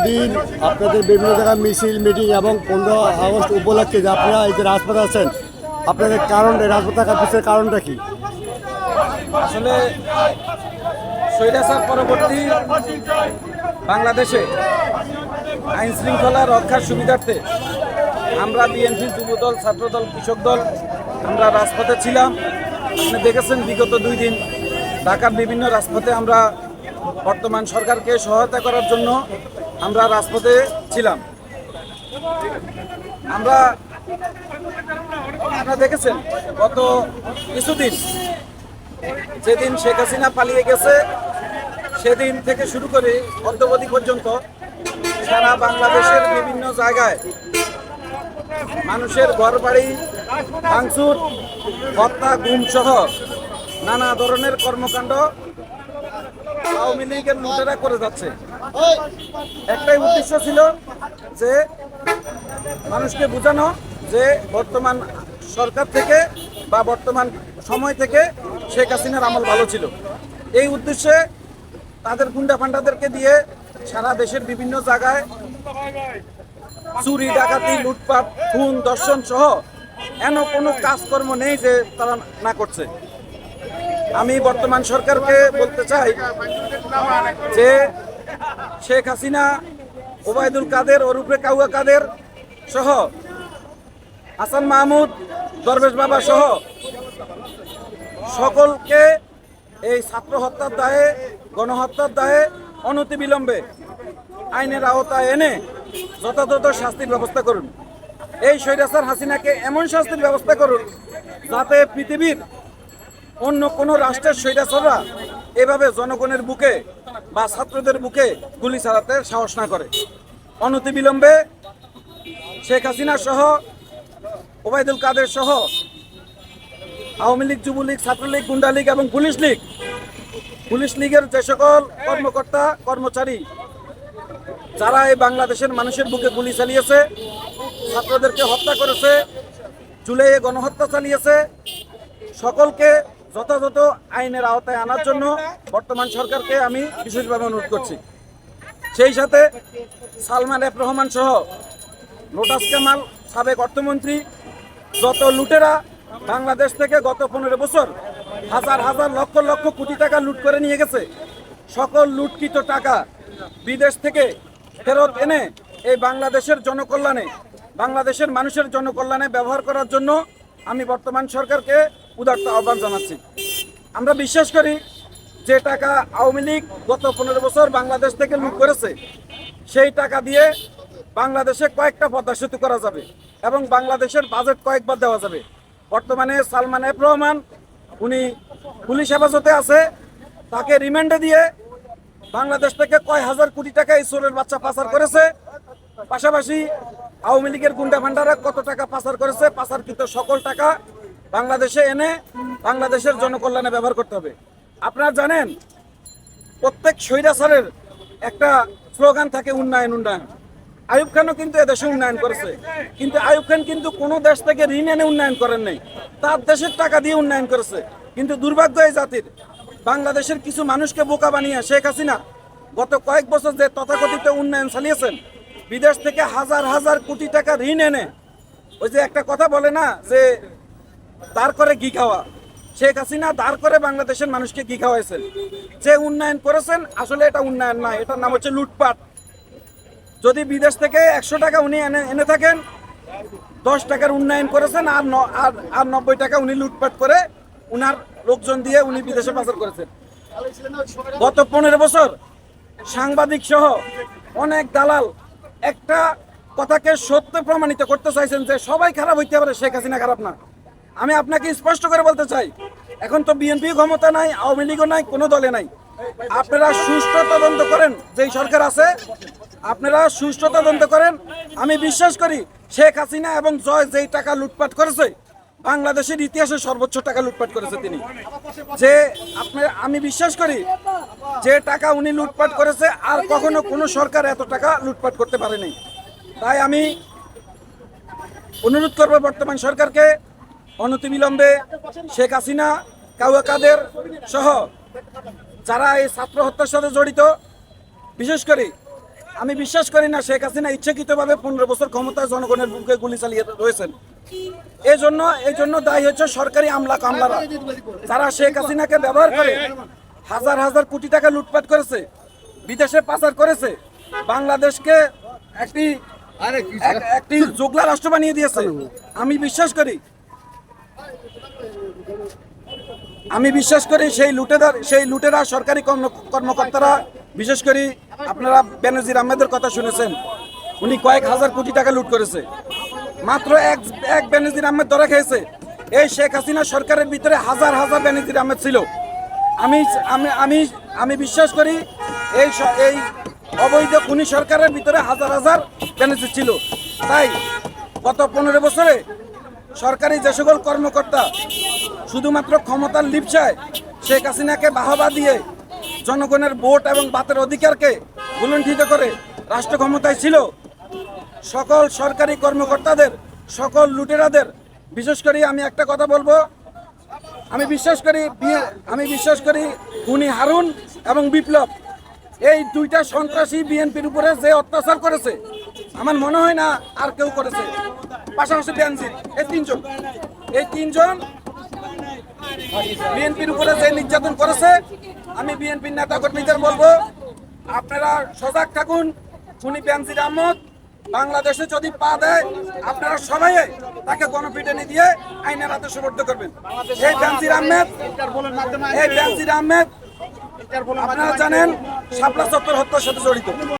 প্রতিদিন আপনাদের বিভিন্ন জায়গায় মিছিল, মিটিং এবং পনেরো আগস্ট উপলক্ষে যে আপনারা এই যে রাজপথে আছেন, আপনাদের কারণ রাজপথে থাকার পিছনের কারণটা কি? আসলে স্বৈরাচার পরবর্তী বাংলাদেশে আইন শৃঙ্খলা রক্ষার সুবিধার্থে আমরা বিএনপি যুবদল, ছাত্রদল, কৃষক দল, আমরা রাজপথে ছিলাম। আপনি দেখেছেন বিগত দুই দিন ঢাকার বিভিন্ন রাজপথে আমরা বর্তমান সরকারকে সহায়তা করার জন্য আমরা রাজপথে ছিলাম। আমরা আপনারা দেখেছেন, গত কিছুদিন যেদিন শেখ হাসিনা পালিয়ে গেছে, সেদিন থেকে শুরু করে অদ্যবধি পর্যন্ত সারা বাংলাদেশের বিভিন্ন জায়গায় মানুষের ঘর বাড়ি ভাঙচুর, হত্যা গুম সহ নানা ধরনের কর্মকাণ্ড আওয়ামী লীগের লুটেরা করে যাচ্ছে। একটাই উদ্দেশ্য ছিল যে মানুষকে বোঝানো যে বর্তমান সরকার থেকে বা বর্তমান সময় থেকে শেখ হাসিনার আমল ভালো ছিল। এই উদ্দেশ্যে তাদের গুন্ডা ফান্ডাদেরকে দিয়ে সারা দেশের বিভিন্ন জায়গায় চুরি, ডাকাতি, লুটপাট, খুন দর্শন সহ এন কোনো কাজকর্ম নেই যে তারা না করছে। আমি বর্তমান সরকারকে বলতে চাই যে শেখ হাসিনা, ওবায়দুল কাদের ওরুফে কাউয়া কাদের সহ, হাসান মাহমুদ, দরবেশ বাবা সহ সকলকে এই ছাত্র হত্যার দায়ে, গণহত্যার দায়ে অনতিবিলম্বে আইনের আওতায় এনে যথাযথ শাস্তির ব্যবস্থা করুন। এই স্বৈরাচার হাসিনাকে এমন শাস্তির ব্যবস্থা করুন যাতে পৃথিবীর অন্য কোনো রাষ্ট্রের স্বৈরাচাররা এভাবে জনগণের বুকে বা ছাত্রদের বুকে গুলি চালাতে সাহস না করে। অনতিবিলম্বে শেখ হাসিনা সহ, ওবায়দুল কাদের সহ আওয়ামী লীগ, যুবলীগ, ছাত্রলীগ গুন্ডা লীগ এবং পুলিশ লীগ, পুলিশ লীগের যে সকল কর্মকর্তা, কর্মচারী, যারা এই বাংলাদেশের মানুষের বুকে গুলি চালিয়েছে, ছাত্রদেরকে হত্যা করেছে, জুলাইয়ে গণহত্যা চালিয়েছে, সকলকে যথাযথ আইনের আওতায় আনার জন্য বর্তমান সরকারকে আমি বিশেষভাবে অনুরোধ করছি। সেই সাথে সালমান এফ রহমান সহ লোটাস কামাল, সাবেক অর্থমন্ত্রী, যত লুটেরা বাংলাদেশ থেকে গত পনেরো বছর হাজার হাজার লক্ষ লক্ষ কোটি টাকা লুট করে নিয়ে গেছে, সকল লুটকৃত টাকা বিদেশ থেকে ফেরত এনে এই বাংলাদেশের জনকল্যাণে, বাংলাদেশের মানুষের জনকল্যাণে ব্যবহার করার জন্য আমি বর্তমান সরকারকে উদার্ত আহ্বান জানাচ্ছি। আমরা বিশ্বাস করি যে টাকা আওয়ামী লীগ গত পনেরো বছর বাংলাদেশ থেকে লুট করেছে, সেই টাকা দিয়ে বাংলাদেশে কয়েকটা পদ্মা সেতু করা যাবে এবং বাংলাদেশের বাজেট কয়েকবার দেওয়া যাবে। বর্তমানে সালমান এফ রহমান, উনি পুলিশ হেফাজতে আছে, তাকে রিমান্ডে দিয়ে বাংলাদেশ থেকে কয় হাজার কোটি টাকা এই চোরের বাচ্চা পাচার করেছে, পাশাপাশি আওয়ামী লীগের গুন্ডা ভান্ডারা কত টাকা পাচার করেছে, পাচারকৃত সকল টাকা বাংলাদেশে এনে বাংলাদেশের জনকল্যাণে ব্যবহার করতে হবে। আপনারা জানেন, প্রত্যেক স্বৈরাচারের একটা স্লোগান থাকে উন্নয়ন উন্নয়ন। আয়ুব খানও কিন্তু এদেশে উন্নয়ন করেছে। কিন্তু আয়ুব খান কিন্তু কোনো দেশ থেকে ঋণ এনে উন্নয়ন করেন নাই। তার দেশের টাকা দিয়ে উন্নয়ন করেছে। কিন্তু দুর্ভাগ্য এই জাতির, বাংলাদেশের কিছু মানুষকে বোকা বানিয়ে শেখ হাসিনা গত কয়েক বছর যে তথাকথিত উন্নয়ন চালিয়েছেন, বিদেশ থেকে হাজার হাজার কোটি টাকা ঋণ এনে, ওই যে একটা কথা বলে না যে দাঁড় করে ঘি খাওয়া। শেখ হাসিনা দাঁড় করে বাংলাদেশের মানুষকে ঘি খাওয়াইছেন। যে উন্নয়ন করেছেন, আসলে এটা উন্নয়ন নয় এটার নাম হচ্ছে লুটপাট। যদি বিদেশ থেকে একশো টাকা উনি এনে এনে থাকেন, দশ টাকার উন্নয়ন করেছেন আর আর আর নব্বই টাকা উনি লুটপাট করে উনার লোকজন দিয়ে উনি বিদেশে পাচার করেছেন। গত পনেরো বছর সাংবাদিক সহ অনেক দালাল একটা কথাকে সত্য প্রমাণিত করতে চাইছেন যে সবাই খারাপ হইতে পারে, শেখ হাসিনা খারাপ না। আমি আপনাকে স্পষ্ট করে বলতে চাই, এখন তো বিএনপি ক্ষমতা নাই, আওয়ামী লীগও নাই, কোনো দলে নাই। আপনারা সুষ্ঠু তদন্ত করেন, যেই সরকার আছে, আপনারা সুষ্ঠু তদন্ত করেন। আমি বিশ্বাস করি, শেখ হাসিনা এবং জয় যেই টাকা লুটপাট করেছে, বাংলাদেশের ইতিহাসে সর্বোচ্চ টাকা লুটপাট করেছে তিনি। যে আপনি আমি বিশ্বাস করি, যে টাকা উনি লুটপাট করেছে, আর কখনো কোনো সরকার এত টাকা লুটপাট করতে পারেনি। তাই আমি অনুরোধ করব বর্তমান সরকারকে অনতিবিলম্বে শেখ হাসিনা কাউয়া কাদের সহ যারা এই ছাত্র হত্যার সাথে জড়িত বিশেষ করে আমি বিশ্বাস করি না শেখ হাসিনা ইচ্ছাকৃতভাবে পনেরো বছর ক্ষমতায় জনগণের বুকে গুলি চালিয়ে রয়েছেন। এই জন্য এই জন্য দায়ী হচ্ছে সরকারি আমলা কামলারা। যারা শেখ হাসিনাকে ব্যবহার করে হাজার হাজার কোটি টাকা লুটপাট করেছে বিদেশে পাচার করেছে বাংলাদেশকে একটি একটি জোগলা রাষ্ট্র বানিয়ে দিয়েছে। আমি বিশ্বাস করি আমি বিশ্বাস করি সেই লুটেদার, সেই লুটেরা সরকারি কর্ম- কর্মকর্তারা, বিশেষ করে আপনারা বেনজির আহমেদের কথা শুনেছেন, উনি কয়েক হাজার কোটি টাকা লুট করেছে। মাত্র এক এক বেনজির আহমেদ ধরা খেয়েছে। এই শেখ হাসিনা সরকারের ভিতরে হাজার হাজার বেনজির আহমেদ ছিল। আমি আমি আমি আমি বিশ্বাস করি এই এই অবৈধ খুনি সরকারের ভিতরে হাজার হাজার বেনজির ছিল। তাই গত পনেরো বছরে সরকারি যে সকল কর্মকর্তা শুধুমাত্র ক্ষমতার লিপসায় শেখ হাসিনাকে বাহবা দিয়ে জনগণের ভোট এবং বাতের অধিকারকে গুলণ্ঠিত করে রাষ্ট্র ক্ষমতায় ছিল। সকল সরকারি কর্মকর্তাদের, সকল লুটেরাদের, বিশেষ করে আমি একটা কথা বলব, আমি বিশ্বাস করি আমি বিশ্বাস করি খুনি হারুন এবং বিপ্লব, এই দুইটা সন্ত্রাসী বিএনপির উপরে যে অত্যাচার করেছে, আমার মনে হয় না আর কেউ করেছে। পাশাপাশি বেনজির, এই তিনজন এই তিনজন বিএনপির উপরে যে নির্যাতন করেছে, আমি বিএনপির নেতা কর্মীদের বলব, আপনারা সজাগ থাকুন। খুনি বেনজির আহমদ, বাংলাদেশে যদি পা দেয়, আপনারা সবাই তাকে গণপিটনি দিয়ে আইনের হাতে সুবর্দ করবেন। এই বেনজির আহমেদ, এই বেনজির আহমেদ, আপনারা জানেন, শাপলা চত্বর হত্যার সাথে জড়িত।